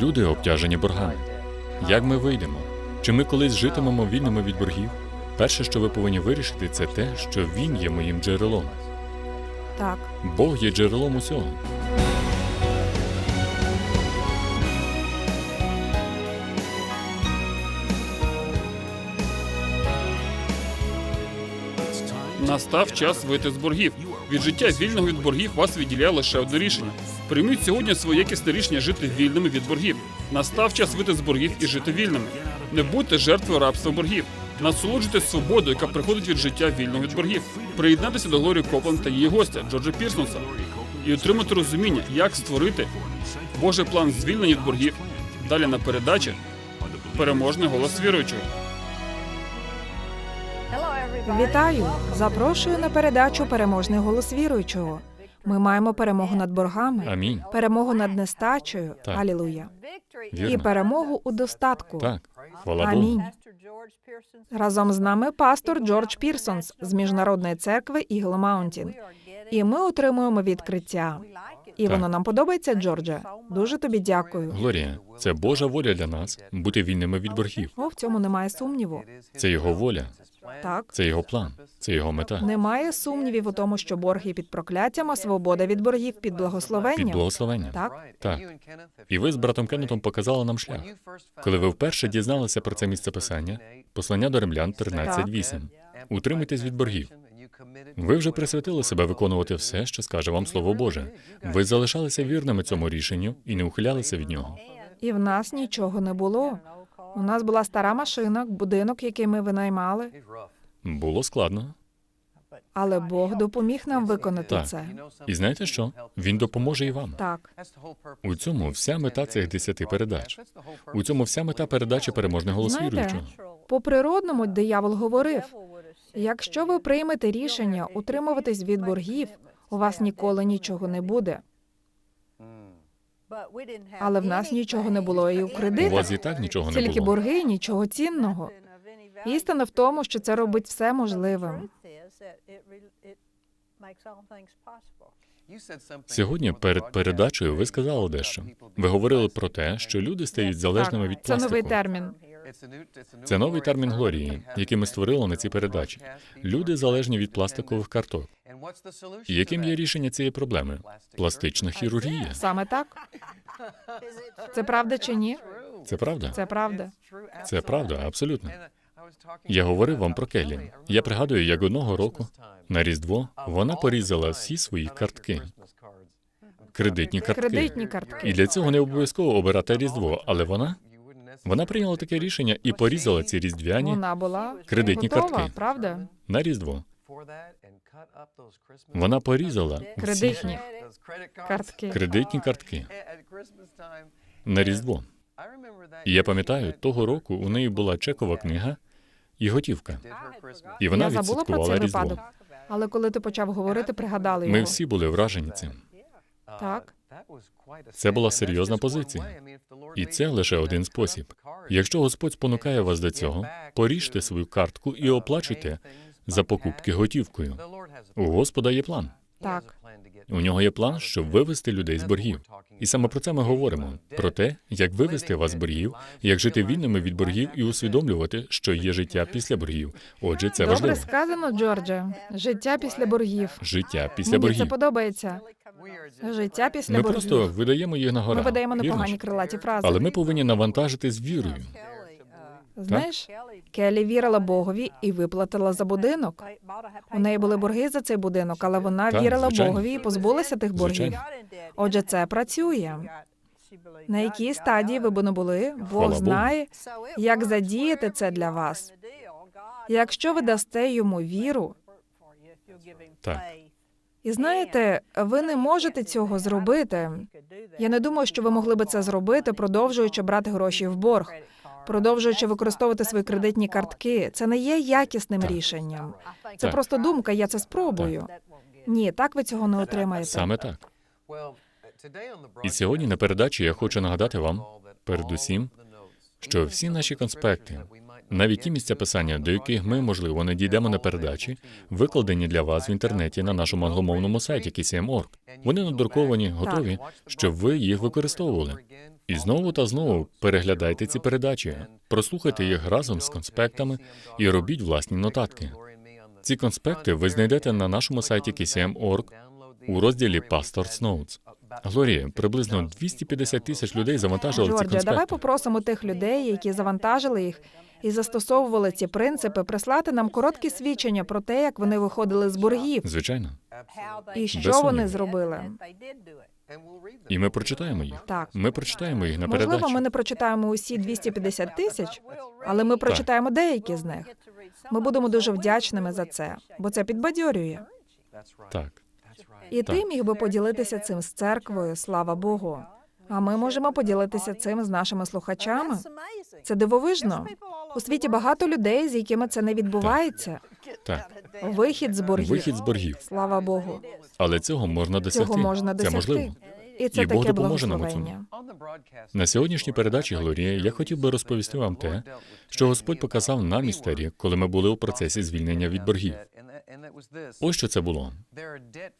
Люди обтяжені боргами. Як ми вийдемо? Чи ми колись житимемо вільними від боргів? Перше, що ви повинні вирішити, це те, що він є моїм джерелом. Так. Бог є джерелом усього. Настав час вийти з боргів. Від життя вільного від боргів вас відділяє лише одне рішення. Прийміть сьогодні своє якісне рішення жити вільними від боргів. Настав час вийти з боргів і жити вільними. Не будьте жертвою рабства боргів. Насолоджуйтесь свободою, яка приходить від життя вільного від боргів. Приєднайтеся до Глорії Копланд та її гостя Джорджа Пірсонса і отримати розуміння, як створити Божий план звільнення від боргів. Далі на передачі переможний голос віруючого. Вітаю! Запрошую на передачу Переможний голос віруючого. Ми маємо перемогу над боргами, Амінь. перемогу над нестачею. Так. Алілуя. І перемогу у достатку. Так. Хвала. Амінь. Разом з нами пастор Джордж Пірсонс з міжнародної церкви Eagle Mountain. І ми отримуємо відкриття. І Так. воно нам подобається, Джордже. Дуже тобі дякую. Глорія, це Божа воля для нас бути вільними від боргів. О, в цьому немає сумніву. Це його воля, Так. це його план, це його мета. Немає сумнівів у тому, що борги під прокляттям, а свобода від боргів під Під благословенням. благословенням. Так. Так. І ви з братом Кеннетом показали нам шлях. Коли ви вперше дізналися про це місце писання, послання до римлян 13.8. Утримуйтесь від боргів. Ви вже присвятили себе виконувати все, що скаже вам Слово Боже. Ви залишалися вірними цьому рішенню і не ухилялися від нього. І в нас нічого не було. У нас була стара машина, будинок, який ми винаймали, Було складно. але Бог допоміг нам виконати Так. це. І знаєте що? Він допоможе і вам. Так, У цьому вся мета цих десяти передач. У цьому вся мета передачі переможний голос Знаєте, віруючого. по природному диявол говорив: якщо ви приймете рішення утримуватись від боргів, у вас ніколи нічого не буде. Але в нас нічого не було і у У вас і так нічого не Тільки було. борги, нічого цінного. Істина в тому, що це робить все можливим. Сьогодні перед передачею ви сказали дещо. Ви говорили про те, що люди стають залежними від Це новий термін. Це новий термін Глорії, який ми створили на цій передачі. Люди залежні від пластикових карток. Яким є рішення цієї проблеми? Пластична хірургія. Саме так. Це правда чи ні? Це правда? Це правда. Це правда, абсолютно. Я говорив вам про Келлі. Я пригадую, як одного року на Різдво вона порізала всі свої картки, кредитні картки. Кредитні картки. І для цього не обов'язково обирати Різдво, але вона вона прийняла таке рішення і порізала ці різдвяні Вона була Кредитні готова, картки. правда? на Різдво. Вона порізала Кредитні картки. кредитні картки на Різдво. І я пам'ятаю, того року у неї була чекова книга і готівка. І вона Я забула про відсвяткувала цей Різдво. випадок. Але коли ти почав говорити, пригадали його. Ми всі були вражені цим. Так. Це була серйозна позиція. І це лише один спосіб. Якщо Господь спонукає вас до цього, поріжте свою картку і оплачуйте за покупки готівкою. У Господа є план. Так. У нього є план, щоб вивести людей з боргів. І саме про це ми говоримо: про те, як вивести вас з боргів, як жити вільними від боргів і усвідомлювати, що є життя після боргів. Отже, це Добре важливо. сказано, Джордже. Життя після боргів. Життя після Мені це боргів. подобається. Життя після Ми боргів. просто видаємо їх на гора. Ми видаємо непогані крилаті фрази. Але ми повинні навантажити з вірою. Знаєш, Келі вірила Богові і виплатила за будинок. У неї були борги за цей будинок, але вона Так, вірила звичайно. Богові і позбулася тих боргів. Звичайно. Отже, це працює. На якій стадії ви б не були, Хвала Бог Богу. знає, як задіяти це для вас. Якщо ви дасте йому віру, Так. і знаєте, ви не можете цього зробити. Я не думаю, що ви могли би це зробити, продовжуючи брати гроші в борг, продовжуючи використовувати свої кредитні картки. Це не є якісним Так. рішенням. Це Так. просто думка. Я це спробую. Ні, так ви цього не отримаєте. Саме так. І сьогодні на передачі я хочу нагадати вам, передусім, що всі наші конспекти, Навіть ті місця писання, до яких ми, можливо, не дійдемо на передачі, викладені для вас в інтернеті на нашому англомовному сайті KCM.org. Вони надруковані, готові, щоб ви їх використовували. І знову та знову переглядайте ці передачі, прослухайте їх разом з конспектами і робіть власні нотатки. Ці конспекти ви знайдете на нашому сайті KCM.org у розділі Pastors Notes. Глорія, приблизно 250 тисяч людей завантажили ці Джордже, давай попросимо тих людей, які завантажили їх і застосовували ці принципи, прислати нам короткі свідчення про те, як вони виходили з боргів Звичайно. і що сумніву. вони зробили. І ми прочитаємо їх. Так. Ми прочитаємо їх на Можливо, ми не прочитаємо усі 250 тисяч, але ми прочитаємо деякі з них. Ми будемо дуже вдячними за це, бо це підбадьорює. Так. І ти міг би поділитися цим з церквою, слава Богу. А ми можемо поділитися цим з нашими слухачами. Це дивовижно. У світі багато людей, з якими це не відбувається. Так. Вихід з боргів. Вихід з боргів. Слава Богу. Але цього можна досягти. Цього можна Це можливо. І це І Бог таке допоможе нам у цьому. На сьогоднішній передачі Глорія я хотів би розповісти вам те, що Господь показав нам історії, коли ми були у процесі звільнення від боргів. Ось що це було.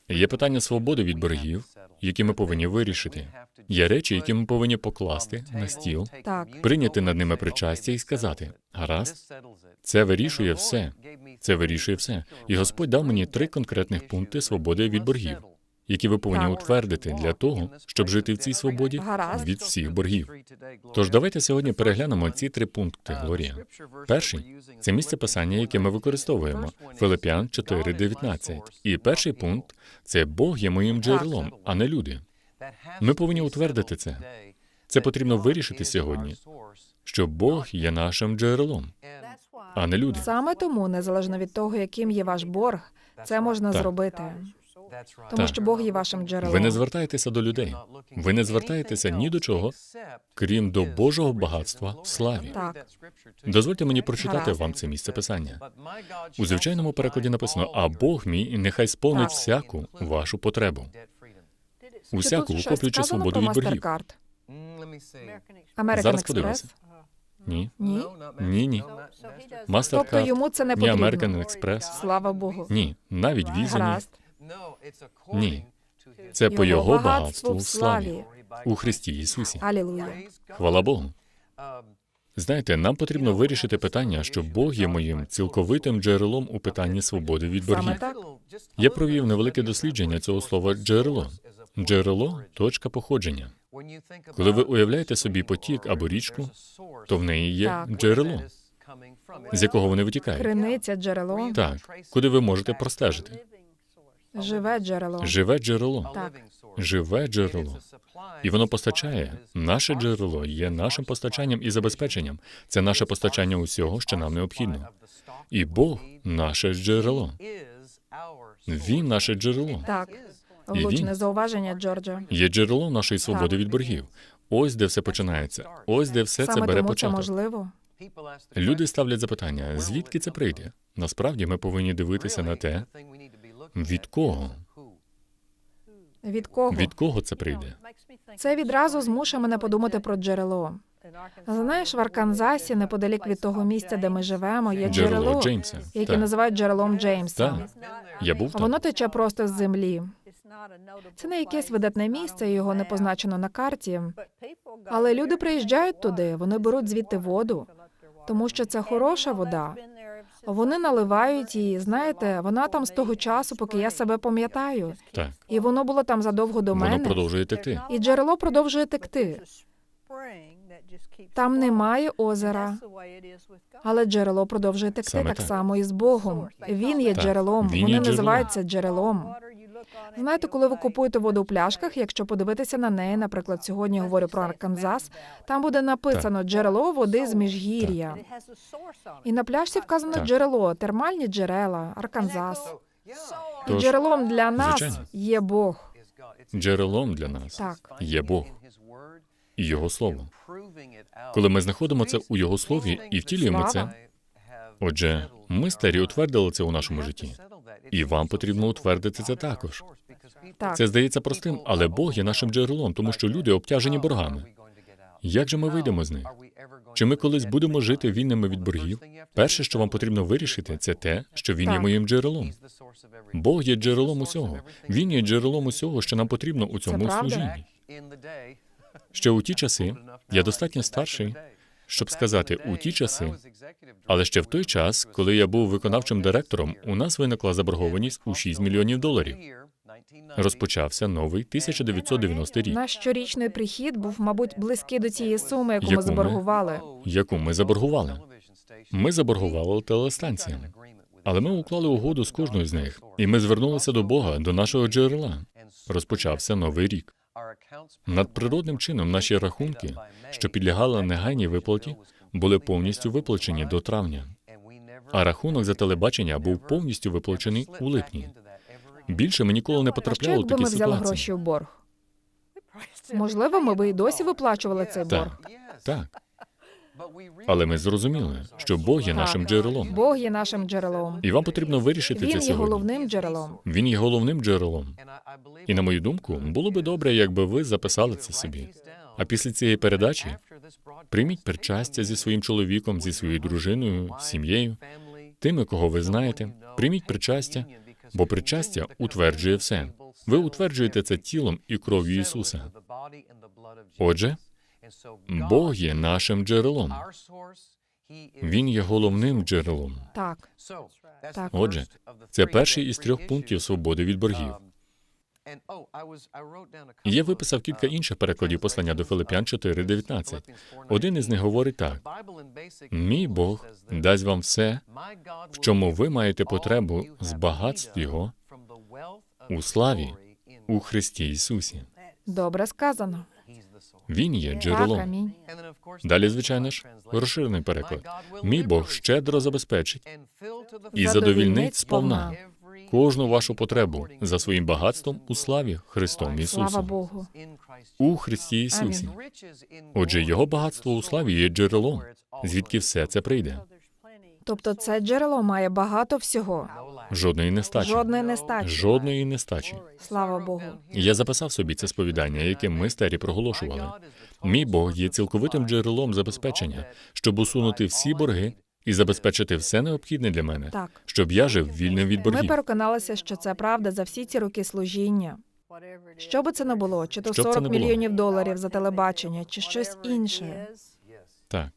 Є питання свободи від боргів, які ми повинні вирішити. Є речі, які ми повинні покласти на стіл, Так. прийняти над ними причастя і сказати: гаразд, це вирішує все. Це вирішує все. І Господь дав мені три конкретних пункти свободи від боргів, які ви повинні утвердити для того, щоб жити в цій свободі від всіх боргів. Тож давайте сьогодні переглянемо ці три пункти, Глорія. Перший це місце писання, яке ми використовуємо Филип'ян 4.19. І перший пункт це Бог є моїм джерелом, а не люди. Ми повинні утвердити це. Це потрібно вирішити сьогодні, що Бог є нашим джерелом, а не люди. Саме тому, незалежно від того, яким є ваш борг, це можна Так. зробити. Тому що Бог є вашим джерелом. Ви не звертаєтеся до людей. Ви не звертаєтеся ні до чого, крім до Божого багатства в славі. Так. Дозвольте мені прочитати вам це місце писання. У звичайному перекладі написано: а Бог мій нехай сповнить Так. всяку вашу потребу, усяку охоплюючи свободу від боргів. American Зараз подивимося. Ні, Ні. ні, ні. Тобто йому це не ні потрібно. American Express, Слава Богу. ні, навіть віза ні. Гаразд. Ні. Це по Його багатству в славі у Христі Ісусі. Алілуя. Хвала Богу. Знаєте, нам потрібно вирішити питання, що Бог є моїм цілковитим джерелом у питанні свободи від Саме боргів. так. Я провів невелике дослідження цього слова джерело. Джерело точка походження. Коли ви уявляєте собі потік або річку, То в неї є Так. джерело, з якого вони витікають. Криниця, джерело, Так, куди ви можете простежити. Живе джерело. Живе джерело, Так. живе джерело. І воно постачає. Наше джерело є нашим постачанням і забезпеченням. Це наше постачання усього, що нам необхідно. І Бог наше джерело. Він наше джерело. Так. І він- Влучне зауваження, Джорджа. Є джерело нашої свободи від боргів. Ось де все починається. Ось де все це бере тому це можливо. Люди ставлять запитання, звідки це прийде? Насправді ми повинні дивитися на те, від кого, Від кого? від кого це прийде. Це відразу змушує мене подумати про джерело. Знаєш, в Арканзасі, неподалік від того місця, де ми живемо, є Джерело джерело, Джеймса. яке Так. називають джерелом Джеймса. Так. Я був А Воно тече просто з землі. Це не якесь видатне місце, його не позначено на карті. Але люди приїжджають туди, вони беруть звідти воду, тому що це хороша вода. Вони наливають її. Знаєте, вона там з того часу, поки я себе пам'ятаю, Так. і воно було там задовго до Воно мене. продовжує текти. І джерело продовжує текти. Там немає озера, але джерело продовжує текти Саме так так. само і з Богом. Він є Так, джерелом. він Вони є називаються джерелом. Знаєте, коли ви купуєте воду в пляшках, якщо подивитися на неї, наприклад, сьогодні я говорю про Арканзас, там буде написано джерело води з міжгір'я. І на пляшці вказано Так. джерело, термальні джерела, Арканзас. І Тож, джерелом для нас звичайно. є Бог. Джерелом для нас Так. є Бог і Його Слово. Коли ми знаходимо це у Його слові і втілюємо це, отже, ми старі утвердили це у нашому житті. І вам потрібно утвердити це також. Так. Це здається простим, але Бог є нашим джерелом, тому що люди обтяжені боргами. Як же ми вийдемо з них? Чи ми колись будемо жити вільними від боргів? Перше, що вам потрібно вирішити, це те, що він є моїм джерелом. Бог є джерелом усього. Він є джерелом усього, що нам потрібно у цьому служінні. Ще у ті часи я достатньо старший, щоб сказати у ті часи, але ще в той час, коли я був виконавчим директором, у нас виникла заборгованість у 6 мільйонів доларів. Розпочався новий 1990 рік, Наш щорічний прихід був, мабуть, близький до цієї суми, яку Яку ми? заборгували. яку ми заборгували. Ми заборгували телестанціям, але ми уклали угоду з кожною з них, і ми звернулися до Бога, до нашого джерела. Розпочався новий рік. Надприродним чином наші рахунки, що підлягали негайній виплаті, були повністю виплачені до травня. А рахунок за телебачення був повністю виплачений у липні. Більше ми ніколи не А що потрапляли у якби такі ми взяли ситуації. гроші в борг? Можливо, ми би і досі виплачували цей борг. Так, так. Але ми зрозуміли, що Бог є нашим джерелом, Бог є нашим джерелом. і вам потрібно вирішити Він це є головним джерелом. Він є головним джерелом. І на мою думку, було би добре, якби ви записали це собі. А після цієї передачі прийміть причастя зі своїм чоловіком, зі своєю дружиною, сім'єю, тими, кого ви знаєте. Прийміть причастя, бо причастя утверджує все. Ви утверджуєте це тілом і кров'ю Ісуса. Отже, Бог є нашим джерелом. Він є головним джерелом. Так, Так. Отже, це перший із трьох пунктів свободи від боргів. Я виписав кілька інших перекладів послання до Филип'ян 4.19. Один із них говорить так: мій Бог дасть вам все, в чому ви маєте потребу з багатств Його у славі у Христі Ісусі. добре сказано. Він є джерелом. Далі, звичайно ж, розширений переклад. Мій Бог щедро забезпечить і задовільнить сповна кожну вашу потребу за своїм багатством у славі Христом Слава Ісусом Богу. у Христі Ісусі. Отже, його багатство у славі є джерелом, звідки все це прийде. Тобто це джерело має багато всього. Жодної нестачі. Жодної нестачі. Жодної нестачі. Слава Богу. Я записав собі це сповідання, яке ми старі проголошували. Мій Бог є цілковитим джерелом забезпечення, щоб усунути всі борги і забезпечити все необхідне для мене, Так. щоб я жив вільним від Ми переконалися, що це правда за всі ці роки служіння. Що би це не було, чи то Що 40 мільйонів доларів за телебачення, чи щось інше. Так,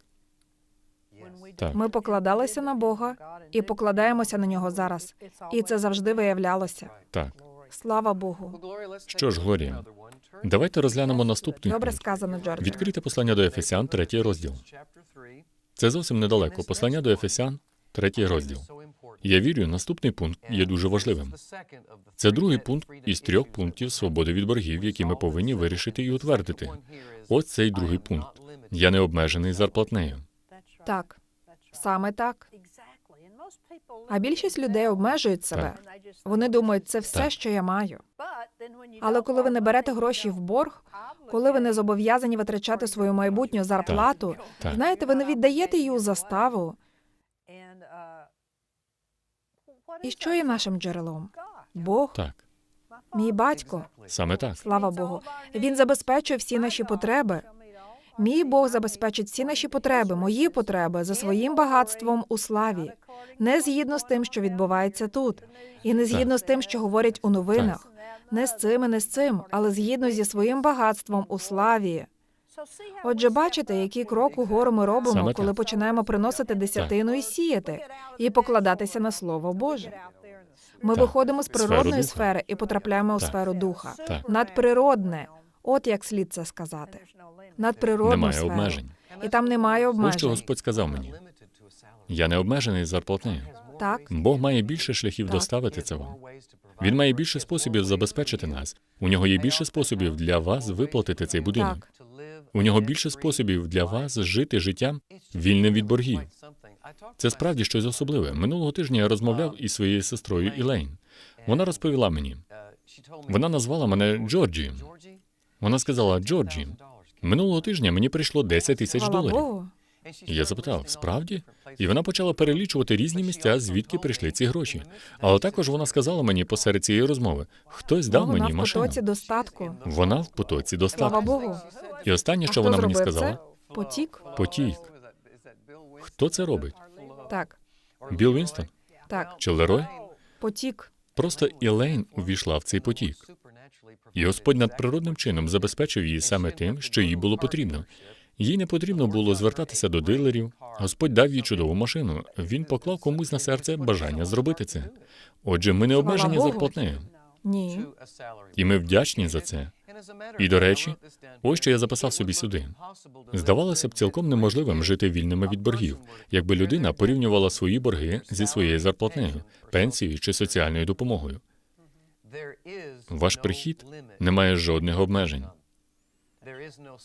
так. Ми покладалися на Бога і покладаємося на нього зараз. І це завжди виявлялося. так. Слава Богу. Що ж, Глорія, давайте розглянемо наступний Добре пункт. сказано, Джордж. Відкрите послання до Ефесян, третій розділ. Це зовсім недалеко. Послання до Ефесян, третій розділ. Я вірю, наступний пункт є дуже важливим. Це другий пункт із трьох пунктів свободи від боргів, які ми повинні вирішити і утвердити. Ось цей другий пункт. Я не обмежений зарплатнею. Так, саме так. А більшість людей обмежують себе. Вони думають, це все, що я маю. Але коли ви не берете гроші в борг, коли ви не зобов'язані витрачати свою майбутню зарплату, знаєте, ви не віддаєте її у заставу. І що є нашим джерелом? Бог, Так, мій батько, саме так. слава Богу. Він забезпечує всі наші потреби. Мій Бог забезпечить всі наші потреби, мої потреби за своїм багатством у славі, не згідно з тим, що відбувається тут, і не згідно з тим, що говорять у новинах, не з цим і не з цим, але згідно зі своїм багатством у славі. Отже, бачите, який крок угору ми робимо, Саме коли так. починаємо приносити десятину і сіяти, і покладатися на слово Боже. Ми Так. виходимо з Сферу природної духа. сфери і потрапляємо у сферу духа. Так. Надприродне. От як слід це сказати. Надприродну Немає сферу. обмежень. І там немає Ось що. Господь сказав мені. Я не обмежений зарплатнею. Так, Бог має більше шляхів Так. доставити це вам. Він має більше способів забезпечити нас. У нього є більше способів для вас виплатити цей будинок. так. У нього більше способів для вас жити життям вільним від боргів. Це справді щось особливе. Минулого тижня я розмовляв із своєю сестрою Ілейн. Вона розповіла мені. Вона назвала мене Джорджі. Вона сказала: Джорджі, минулого тижня мені прийшло 10 тисяч доларів. Я запитав, справді? І вона почала перелічувати різні місця, звідки прийшли ці гроші. Але також вона сказала мені посеред цієї розмови: хтось дав Вона мені в машину. потоці достатку. Вона в потоці Слава достатку. Богу. І останнє, А що хто вона мені сказала, це? Потік? Потік. Хто це робить? Так, Білл Вінстон? так, Чи Лерой? потік. Просто Ілейн увійшла в цей потік. І Господь надприродним чином забезпечив її саме тим, що їй було потрібно. Їй не потрібно було звертатися до дилерів. Господь дав їй чудову машину. Він поклав комусь на серце бажання зробити це. Отже, ми не обмежені зарплатнею, Ні. і ми вдячні за це. І до речі, ось що я записав собі сюди. Здавалося б, цілком неможливим жити вільними від боргів, якби людина порівнювала свої борги зі своєю зарплатнею, пенсією чи соціальною допомогою. Ваш прихід не має жодних обмежень.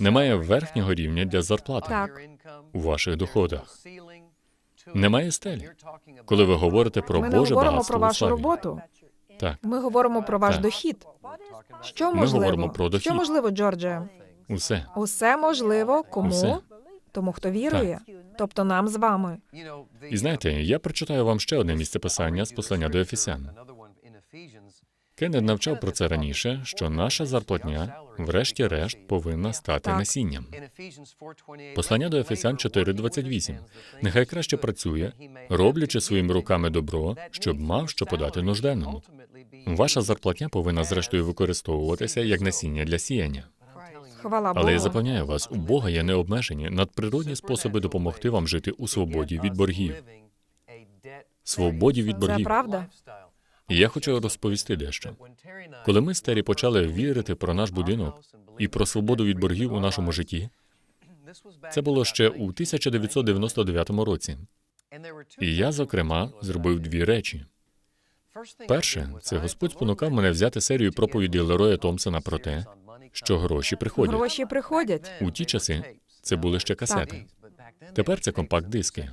Немає верхнього рівня для зарплати Так. у ваших доходах. Немає стелі. Коли ви говорите про Ми не Боже говоримо багатство про у вашу славі. роботу. Так, Ми говоримо про ваш Так. дохід. Що Ми можливо? говоримо про дохід. Що можливо, Джордже? усе. Усе можливо кому? Усе. Тому хто вірує. Тобто нам з вами. І знаєте, я прочитаю вам ще одне місце писання з послання до Ефесян. Кеннет навчав про це раніше, що наша зарплатня, врешті-решт, повинна стати насінням. Послання до Ефесян 4.28. Нехай краще працює, роблячи своїми руками добро, щоб мав що подати нужденному. Ваша зарплатня повинна зрештою використовуватися як насіння для сіяння. Хвала Богу. Але я запевняю вас, у Бога є необмежені надприродні способи допомогти вам жити у свободі від боргів. Свободі від Це боргів. правда. І я хочу розповісти дещо. Коли ми з Тері почали вірити про наш будинок і про свободу від боргів у нашому житті, це було ще у 1999 році. І я, зокрема, зробив дві речі. Перше, це Господь спонукав мене взяти серію проповідей Лероя Томпсона про те, що гроші приходять. Гроші приходять. У ті часи це були ще касети. Тепер це компакт-диски.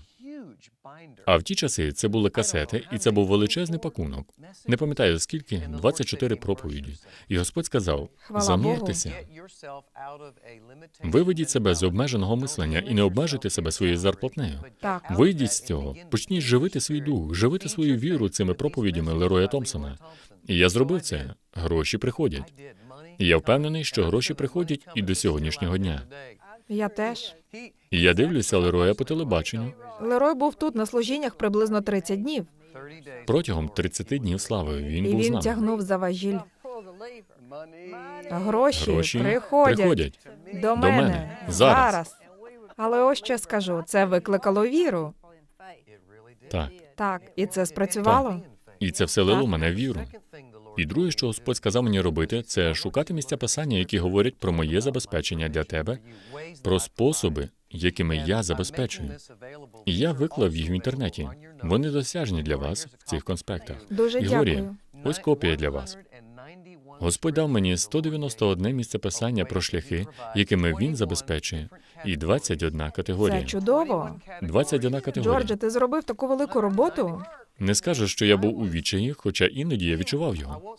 А в ті часи це були касети, і це був величезний пакунок. Не пам'ятаю скільки 24 проповіді. І Господь сказав: зануртеся, виведіть себе з обмеженого мислення і не обмежуйте себе своєю зарплатнею. Так. Вийдіть з цього, почніть живити свій дух, живити свою віру цими проповідями Лероя Томпсона. І я зробив це. Гроші приходять. І я впевнений, що гроші приходять і до сьогоднішнього дня. Я теж. І я дивлюся Лероя по телебаченню Лерой був тут на служіннях приблизно 30 днів, протягом 30 днів слави. Він і був з він нами. тягнув за важіль. Гроші, Гроші приходять, приходять. до мене, мене. Зараз. Але ось що скажу: це викликало віру. Так. Так, і це спрацювало. І це вселило Так. мене в віру. І друге, що Господь сказав мені робити, це шукати місця писання, які говорять про моє забезпечення для тебе, про способи, якими я забезпечую. І я виклав їх в інтернеті. Вони досяжні для вас в цих конспектах. Дуже І дякую. ось копія для вас. Господь дав мені 191 місце писання про шляхи, якими він забезпечує, і 21 Це категорія. чудово. 21 категорія. Джордже, ти зробив таку велику роботу. Не скажу, що я був у відчаї, хоча іноді я відчував його.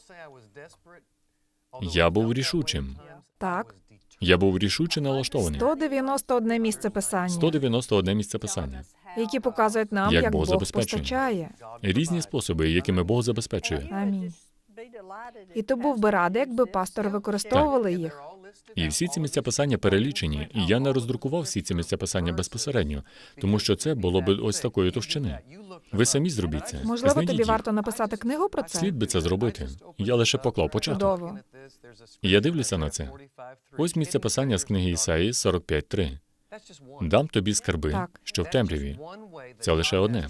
Я був рішучим. Так, Я був рішуче налаштований. 191 місце писання, 191 місце писання. які показують нам, Як як Бог Бог забезпечує. постачає. Різні способи, якими Бог забезпечує. Амінь. І то був би радий, якби пастори використовували їх. І всі ці місця писання перелічені, і я не роздрукував всі ці місця писання безпосередньо, тому що це було б ось такої товщини. Ви самі зробіть це. Можливо, Знайдіть тобі їх. варто написати книгу про це? Слід би це зробити. Я лише поклав початок. Чудово. І я дивлюся на це. Ось місце писання з книги Ісаї 45.3. Дам тобі скарби, Так. що в темряві. Це лише одне.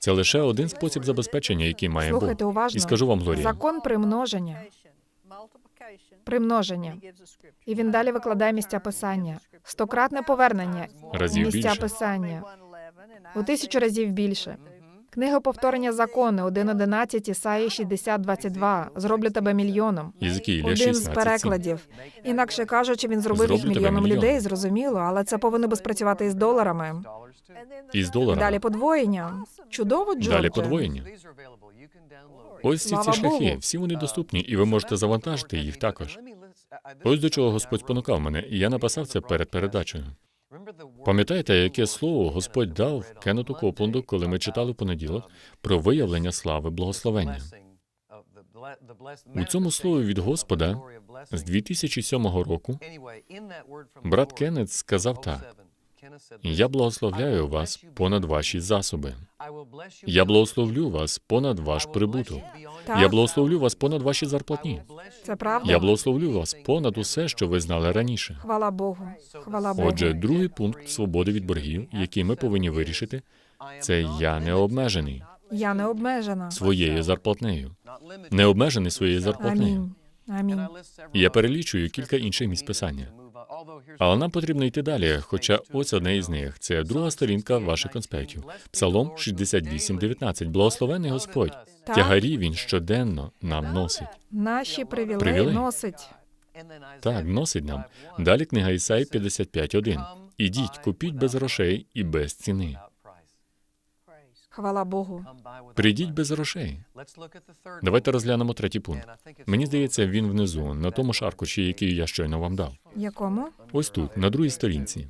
Це лише один спосіб забезпечення, який має Бог. Слухайте уважно. І скажу вам, Глорія, Закон примноження. Примноження. І він далі викладає місця писання. Стократне повернення. Разів місця більше. писання. У тисячу разів більше. Книга повторення закони 1.11 Ісаї 60.22. Зроблю тебе мільйоном. Один з 16, перекладів. Інакше кажучи, він зробив їх Зроблю тебе мільйоном мільйоном. людей, зрозуміло, але це повинно би спрацювати із доларами. Із доларами. далі подвоєння. Чудово, Джордже. Далі подвоєння. Ось ці ці Слава шляхи, Богу. всі вони доступні, і ви можете завантажити їх також. Ось до чого Господь спонукав мене, і я написав це перед передачею. Пам'ятаєте, яке слово Господь дав Кеннету Копланду, коли ми читали в понеділок про виявлення слави благословення? У цьому слові від Господа з 2007 року брат Кеннет сказав так. я благословляю вас понад ваші засоби. Я благословлю вас понад ваш прибуток. Так. Я благословлю вас понад ваші зарплатні. Це правда? Я благословлю вас понад усе, що ви знали раніше. Хвала Богу. Хвала Богу. Отже, другий пункт свободи від боргів, який ми повинні вирішити, це я не обмежений Я не обмежена. своєю зарплатнею, не обмежений своєю зарплатнею. Амінь. Амінь. І Я перелічую кілька інших місць писання. Але нам потрібно йти далі. Хоча ось одне із них це друга сторінка ваших конспектів. Псалом 68.19. Благословений Господь. Так. Тягарі він щоденно нам носить. Наші привілеї Привілеї. носить. Так, носить нам. Далі книга Ісаї 55.1. Ідіть, купіть без грошей і без ціни. Хвала Богу. Прийдіть без грошей. Давайте розглянемо третій пункт. Мені здається, він внизу, на тому ж аркуші, який я щойно вам дав. Якому? Ось тут, на другій сторінці.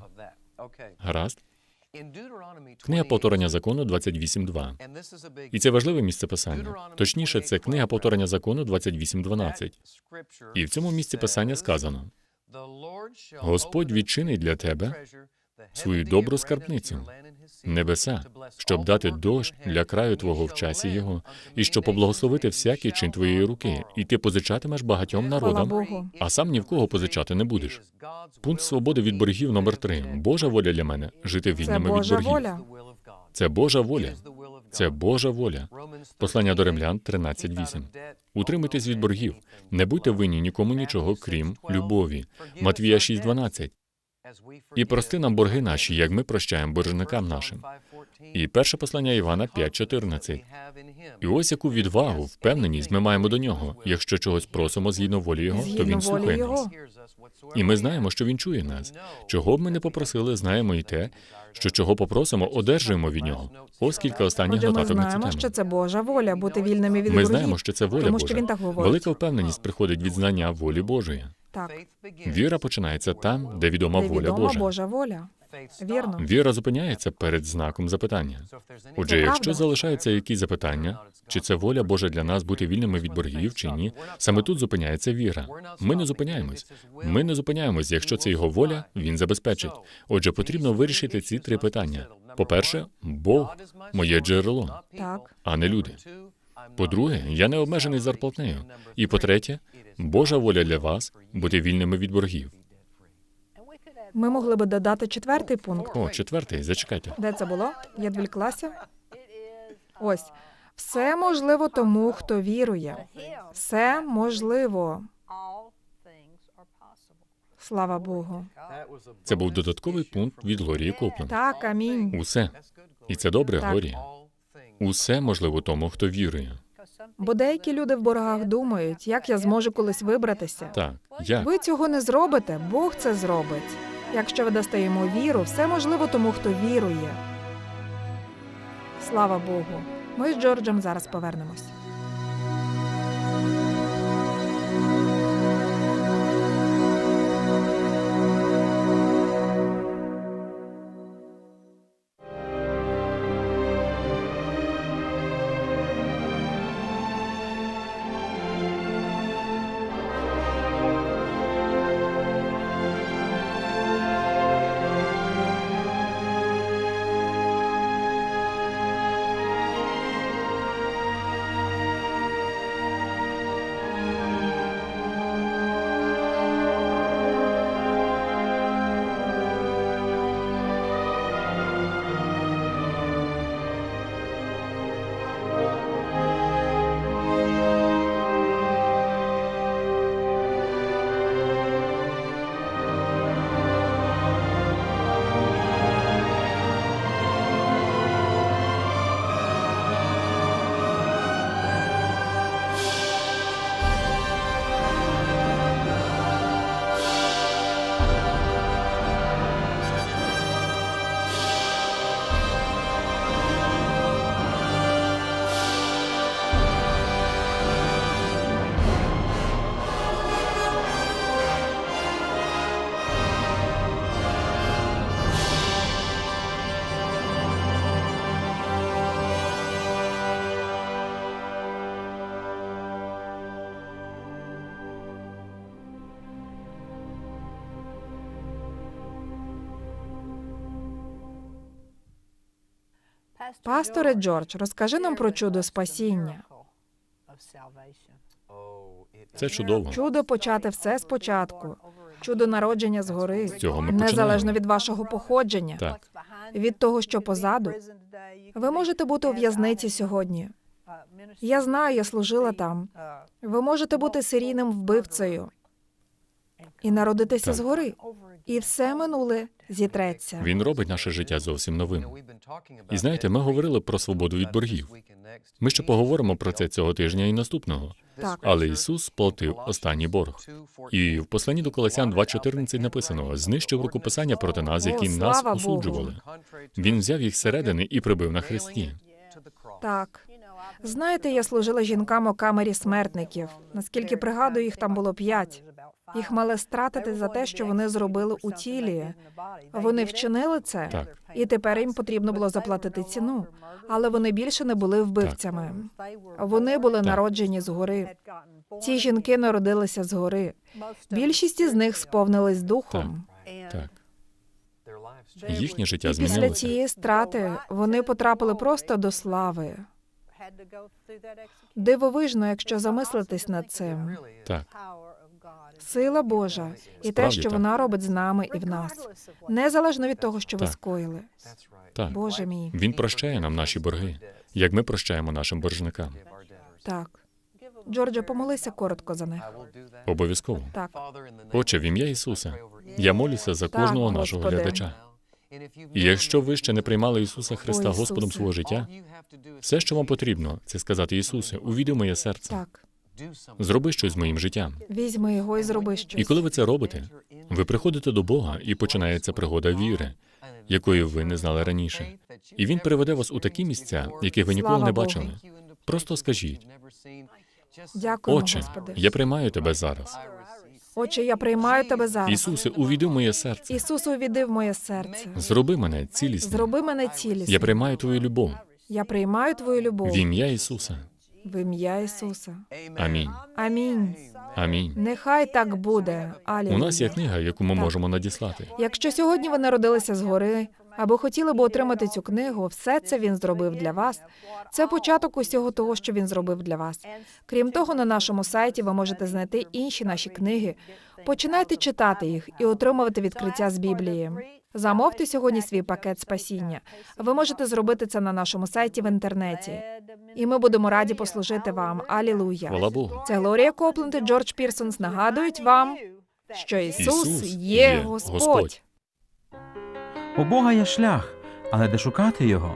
Гаразд. Книга Книга повторення закону 28.2. І це важливе місце писання. Точніше, це книга повторення закону 28.12. І в цьому місці писання сказано: Господь відчинить для тебе свою добру скарбницю, небеса, щоб дати дощ для краю твого в часі його, і щоб поблагословити всякий чин твоєї руки, і ти позичатимеш багатьом народам, а сам ні в кого позичати не будеш. Пункт свободи від боргів номер три. Божа воля для мене жити вільними від боргів. Це Божа воля. Це Божа воля. Послання до римлян 13.8. Утримуйтесь від боргів. Не будьте винні нікому нічого, крім любові. Матвія 6.12. І прости нам борги наші, як ми прощаємо боржникам нашим. І перше послання Івана 5.14. І ось яку відвагу, впевненість ми маємо до нього. Якщо чогось просимо згідно волі Його, то він слухає нас. І ми знаємо, що він чує нас. Чого б ми не попросили, знаємо і те, що чого попросимо, одержуємо від нього. Ось кілька останніх Отже, ми нотаток на цю знаємо, тему. що це Божа воля бути вільними від Ми знаємо, що це воля тому Божа. що він так говорить. Велика впевненість приходить від знання волі Божої. Так, Віра починається там, де відома де воля відома Божа. Божа воля. Вірно. Віра зупиняється перед знаком запитання. Отже, якщо залишаються якісь запитання, чи це воля Божа для нас бути вільними від боргів чи ні, саме тут зупиняється віра. Ми не зупиняємось. Ми не зупиняємось. Якщо це його воля, він забезпечить. Отже, потрібно вирішити ці три питання. По-перше, Бог моє джерело, Так. а не люди. По-друге, я не обмежений зарплатнею. І по-третє, Божа воля для вас бути вільними від боргів. Ми могли би додати четвертий пункт. О, четвертий, зачекайте. Де це було? Я відволіклася? Ось. Все можливо тому, хто вірує. Все можливо. Слава Богу. Це був додатковий пункт від Глорії Копленд. Так, амінь. Усе. І це добре. Глорія. Усе можливо тому, хто вірує. Бо деякі люди в боргах думають, як я зможу колись вибратися. Так, як? Ви цього не зробите, Бог це зробить. Якщо ви дасте йому віру, все можливо тому, хто вірує. Слава Богу. Ми з Джорджем зараз повернемось. Пасторе Джордж, розкажи нам про чудо спасіння. Це чудово. Чудо почати все спочатку. Чудо народження згори, З цього ми незалежно від вашого походження, Так, від того, що позаду. Ви можете бути у в'язниці сьогодні. Я знаю, я служила там. Ви можете бути серійним вбивцею і народитися Так. згори. І все минуле зітреться. він робить наше життя зовсім новим. І знаєте, ми говорили про свободу від боргів. Ми ще поговоримо про це цього тижня і наступного. Так. Але Ісус сплатив останній борг. І в посланні до Колосян 2.14 написано: знищив рукописання проти нас, які О, нас осуджували. Він взяв їх зсередини і прибив на хресті. Так. Знаєте, я служила жінкам у камері смертників. Наскільки пригадую, їх там було п'ять. Їх мали стратити за те, що вони зробили у тілі. Вони вчинили це, Так. і тепер їм потрібно було заплатити ціну. Але вони більше не були вбивцями. Вони були народжені згори. Ці жінки народилися згори. Більшість із них сповнились духом. Так, їхнє життя І після цієї страти вони потрапили просто до слави. Дивовижно, якщо замислитись над цим. Так, Сила Божа і те, що так. вона робить з нами і в нас, незалежно від того, що ви скоїли. так. Боже мій, Він прощає нам наші борги, як ми прощаємо нашим боржникам. так. Джордже, помолися коротко за них. Обов'язково. Так, Отче, в ім'я Ісуса, я молюся за Так, кожного нашого Господи. глядача. І якщо ви ще не приймали Ісуса Христа О, Господом свого життя, все, що вам потрібно, це сказати Ісусе, увійди моє серце, так. Зроби щось з моїм життям. Візьми його і зроби щось. І коли ви це робите, ви приходите до Бога і починається пригода віри, якої ви не знали раніше. І він приведе вас у такі місця, яких ви ніколи не бачили. Просто скажіть, Дякуємо, Отче, я приймаю тебе зараз. Отче, я приймаю тебе зараз. Ісусе, увійди в моє серце. Ісусу, увійди в моє серце. Зроби мене цілісним. Зроби мене цілісним. Я приймаю твою любов Я приймаю твою любов в ім'я Ісуса. В ім'я Ісуса. Амінь. Амінь. Амінь. Нехай так буде. Алілуя. У нас є книга, яку ми можемо надіслати. Якщо сьогодні ви народилися згори або хотіли б отримати цю книгу, все це він зробив для вас. Це початок усього того, що він зробив для вас. Крім того, на нашому сайті ви можете знайти інші наші книги. Починайте читати їх і отримувати відкриття з Біблії. Замовте сьогодні свій пакет спасіння. Ви можете зробити це на нашому сайті в інтернеті. І ми будемо раді послужити вам. Алілуя. Це Глорія Копленд і Джордж Пірсонс нагадують вам, що Ісус, Ісус є Господь. У Бога є шлях, але де шукати його?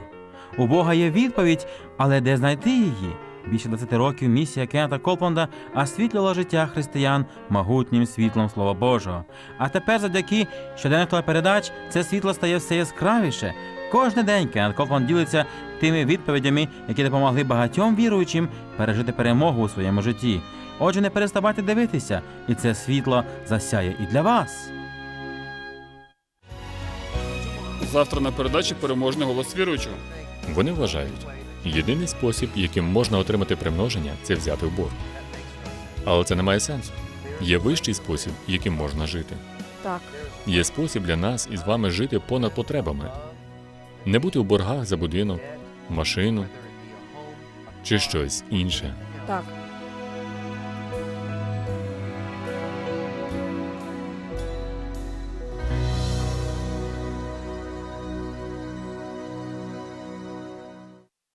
У Бога є відповідь, але де знайти її? Більше 20 років місія Кеннета Колпонда освітлювала життя християн могутнім світлом Слова Божого. А тепер, завдяки щоденних телепередач, це світло стає все яскравіше. Кожен день Кеннет Колпонд ділиться тими відповідями, які допомогли багатьом віруючим пережити перемогу у своєму житті. Отже, не переставайте дивитися, і це світло засяє і для вас. Завтра на передачі переможний голос віруючого. Вони вважають, єдиний спосіб, яким можна отримати примноження, це взяти в борг. Але це не має сенсу. Є вищий спосіб, яким можна жити. Так, Є спосіб для нас із вами жити понад потребами, не бути в боргах за будинок, машину чи щось інше. так.